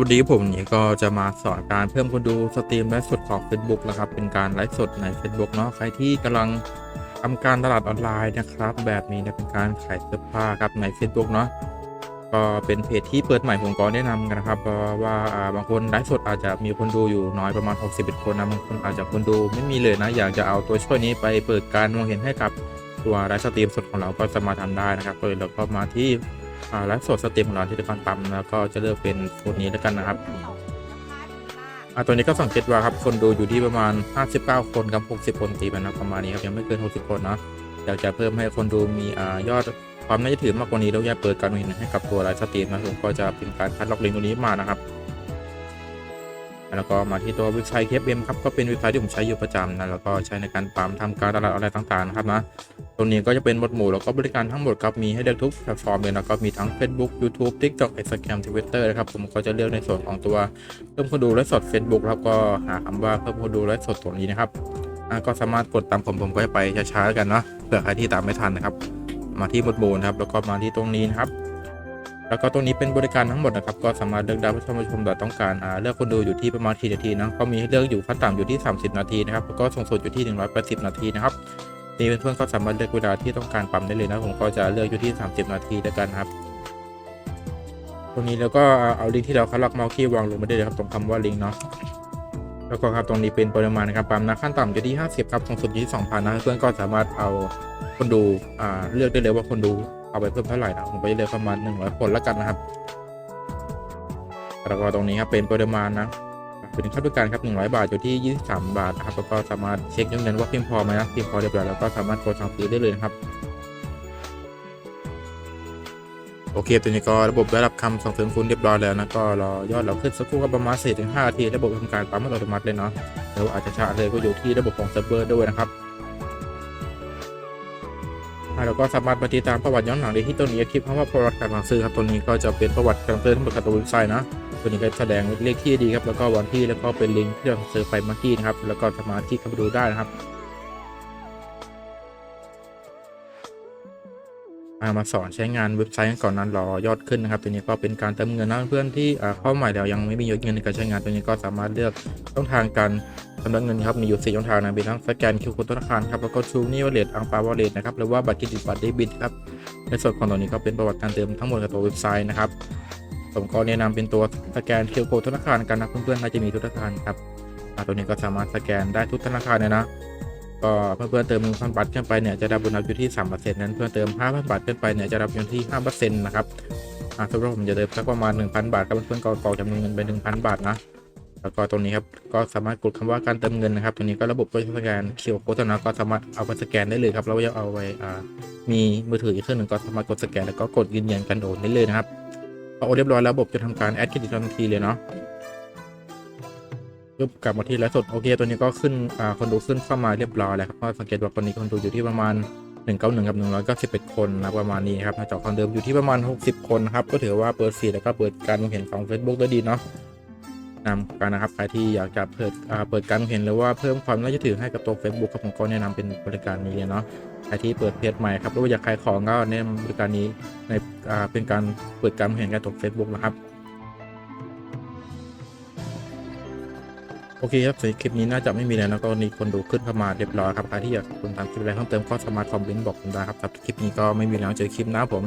วันนี้ผมนี่ก็จะมาสอนการเพิ่มคนดูสตรีมไลฟ์สดของ Facebook นะครับ เป็นการไลฟ์สดใน Facebook เนาะใครที่กำลังทำการตลาดออนไลน์นะครับ แบบนี้นี่ยเป็นการขายเสื้อผ้าครับใน Facebook เนาะก็เป็นเพจที่เปิดใหม่ผมก็แนะนำกันนะครับเพราะว่าบางคนไลฟ์สดอาจจะมีคนดูอยู่น้อยประมาณ 61 คนนะบางคนอาจจะคนดูไม่มีเลยนะ อยากจะเอาตัวช่วยนี้ไปเปิดการมองเห็นให้กับตัวไลฟ์สตรีมสดของเราก็สามารถทำได้นะครับเลยเราก็มาที่ อ่าไลฟ์สดสตรีมของเราที่ตะกันปั๊มแล้วก็จะเลือกเป็นโซนนี้แล้วกันนะครับอ่าตัวนี้ก็สังเกตว่าครับคนดูอยู่ที่ประมาณ 59 คนกับ60 คนตีไปนะประมาณนี้ครับยังไม่เกิน 60 คนเนาะอยากจะเพิ่มให้คนดูมีอ่ายอดความน่าจะถือมากกว่านี้แล้วอยากเปิดการเห็นให้กับตัวไลฟ์สตรีมนะผมก็จะเป็นการคัดล็อกลิงก์ตัวนี้มานะครับแล้วก็มาที่ตัวเว็บไซต์ KFM ครับก็เป็นเว็บไซต์ที่ผมใช้อยู่ประจำนะแล้วก็ใช้ในการปั๊มทำการตลาดออนไลน์ต่างๆนะครับนะ ตรงนี้ก็จะเป็นหมวดหมู่แล้วก็บริการทั้งหมดครับมีให้เลือกทุกแพลตฟอร์มเลยนะก็มีทั้ง Facebook YouTube TikTok Instagram Twitter นะครับผมก็จะเลือกในส่วนของตัวเพิ่มคนดูไลฟ์สด Facebook แล้วก็หาคำว่าเพิ่มคนดูไลฟ์สดตรงนี้นะครับก็สามารถกดตามผมผมก็จะไปช้าๆแล้วกันเนาะเผื่อใครที่ตามไม่ทันนะครับ มาที่หมวดหมู่นะครับแล้วก็มาที่ตรงนี้นะครับแล้วก็ตรงนี้เป็นบริการทั้งหมดนะครับ ก็สามารถเลือกได้ว่าท่านผู้ชมเราต้องการเลือกคนดูอยู่ที่ประมาณกี่นาทีนะก็มีให้เลือกอยู่ขั้นต่ำอยู่ที่ 30 นาทีนะครับแล้วก็สูงสุดอยู่ที่ 180 นาทีนะครับ นี่เพื่อนๆก็สามารถเลือกเวลาที่ต้องการปั๊มได้เลยนะผมก็จะเลือกอยู่ที่ 30 นาทีแล้วกันครับ ตรงนี้แล้วก็เอาลิงก์ที่เราคัดลอกเมาส์คีย์วางลงมาได้เลยครับตรงคำว่าลิงก์เนาะแล้วก็ครับตรงนี้เป็นปริมาณนะครับปั๊มนะขั้นต่ำอยู่ที่ 50 ครับสูงสุดอยู่ที่ 2,000 นะเพื่อนก็สามารถเอาคนดูอ่าเลือกได้เลยว่าคนดูเอาไปเพิ่มเท่าไหร่นะผมไปเลือกประมาณ 100 คนแล้วกันนะครับแล้วก็ตรงนี้ครับเป็นปริมาณนะ เป็นค่าบริการครับ100 บาทอยู่ที่ 23 บาทนะครับแล้วก็สามารถเช็คยอดเงินว่าเพียงพอไหมนะเพียงพอเรียบร้อยแล้วก็สามารถกดสั่งซื้อได้เลยนะครับโอเคตัวนี้ก็ระบบได้รับคำส่งเสริมคุณเรียบร้อยแล้วนะก็รอยอดเราขึ้นสักครู่ก็ประมาณ4ถึง5นาทีระบบทำการปั๊มอัตโนมัติเลยเนาะแล้วอาจจะช้าเลยก็อยู่ที่ระบบของเซิร์ฟเวอร์ด้วยนะครับอ่าแล้วก็สามารถมาติตามประวัติย้อนหลังได้ที่ตัวนี้คลิปคำว่าประวัติการสั่งซื้อครับตัวนี้ก็จะเป็นประวัติการซื้อทั้งหมดกับตัวเว็บไซต์นะ ตัวนี้ก็แสดงเลขที่ดีครับ แล้วก็วันที่แล้วก็เป็นลิงก์ที่เราเซิร์ฟไปเมื่อกี้นะครับ แล้วก็สามารถที่เข้าไปดูได้นะครับามาสอนใช้งานเว็บไซต์ก่อนนั้นรอยอดขึ้นนะครับ ตัวนี้ก็เป็นการเติมเงินนะเพื่อนที่เข้าใหม่แล้วยังไม่มียอดเงินในการใช้งานตัวนี้ก็สามารถเลือกช่องทางการชำระเงินครับมีอยู่สี่ช่องทางนะมีทั้งสแกนคิวโคธนาคารครับแล้วก็ชูนี่วอลเล็ตอังปาวอลเล็ตนะครับหรือว่าบัตรเครดิตบัตรเดบิตครับในส่วนของตัวนี้ก็เป็นประวัติการเติมทั้งหมดกับตัวเว็บไซต์นะครับ ผมก็แนะนำเป็นตัวสแกนเคอร์โคธนาคารกันนะเพื่อนๆน่าจะมีทุกธนาคารครับตัวนี้ก็สามารถสแกนได้ทุกธนาคารเลยนะก็เพื่อนๆเติม1,000บาทขึ้นไปเนี่ยจะได้โบนัสอยู่ที่3%นั้นเพื่อนเติม5,000บาทขึ้นไปเนี่ยจะรับอยู่ที่5%นะครับอ่าสำหรับผมจะเติมสักประมาณ 1,000 บาทครับเพื่อนๆก็กรอกจำนวนเงินไป1,000 บาทนะแล้วก็ตรงนี้ครับก็สามารถกดคำว่าการเติมเงินนะครับตรงนี้ก็ระบบก็จะสแกนเคียวโค้ดนะก็สามารถเอาไปสแกนได้เลยครับแล้วจะเอาไว้มีมือถืออีกเครื่องหนึ่งก็สามารถกดสแกนแล้วก็กดยืนยันการโอนได้เลยนะครับ พอโอนเรียบร้อยแล้วระบบจะทำการแอดเครดิตทันทีเลยเนาะปึ๊บกลับมาที่ไลฟ์สดโอเค ตัวนี้ก็ขึ้นอ่าคนดูขึ้นเข้ามาเรียบร้อยแล้วครับก็สังเกตว่าคนนี้คนดูอยู่ที่ประมาณ 191 กับ 191 คนนะประมาณนี้ครับหน้าจอคอนเดิมอยู่ที่ประมาณ 60 คนนะครับก็ถือว่าเปิดฟีดแล้วก็เปิดการมองเห็นของ Facebook ได้ดีเนาะนำกันนะครับใครที่อยากจะเปิดอ่าเปิดการมองเห็นหรือว่าเพิ่มความน่าเชื่อถือให้กับตัว Facebook ครับผมก็แนะนำเป็นบริการนี้เลยเนาะ ใครที่เปิดเพจใหม่ครับหรือว่าอยากขายของก็แนะนำบริการนี้ในอ่าเป็นการเปิดการเห็นการตก Facebook นะครับ โอเคครับสำหรับคลิปนี้น่าจะไม่มีแล้วนะก็มีคนดูขึ้นเข้ามาเรียบร้อยครับใครที่อยากคนตามคลิปอะไรเพิ่มเติมก็สามารถคอมเมนต์บอกผมได้ครับสำหรับคลิปนี้ก็ไม่มีแล้วเจอคลิปหน้าผม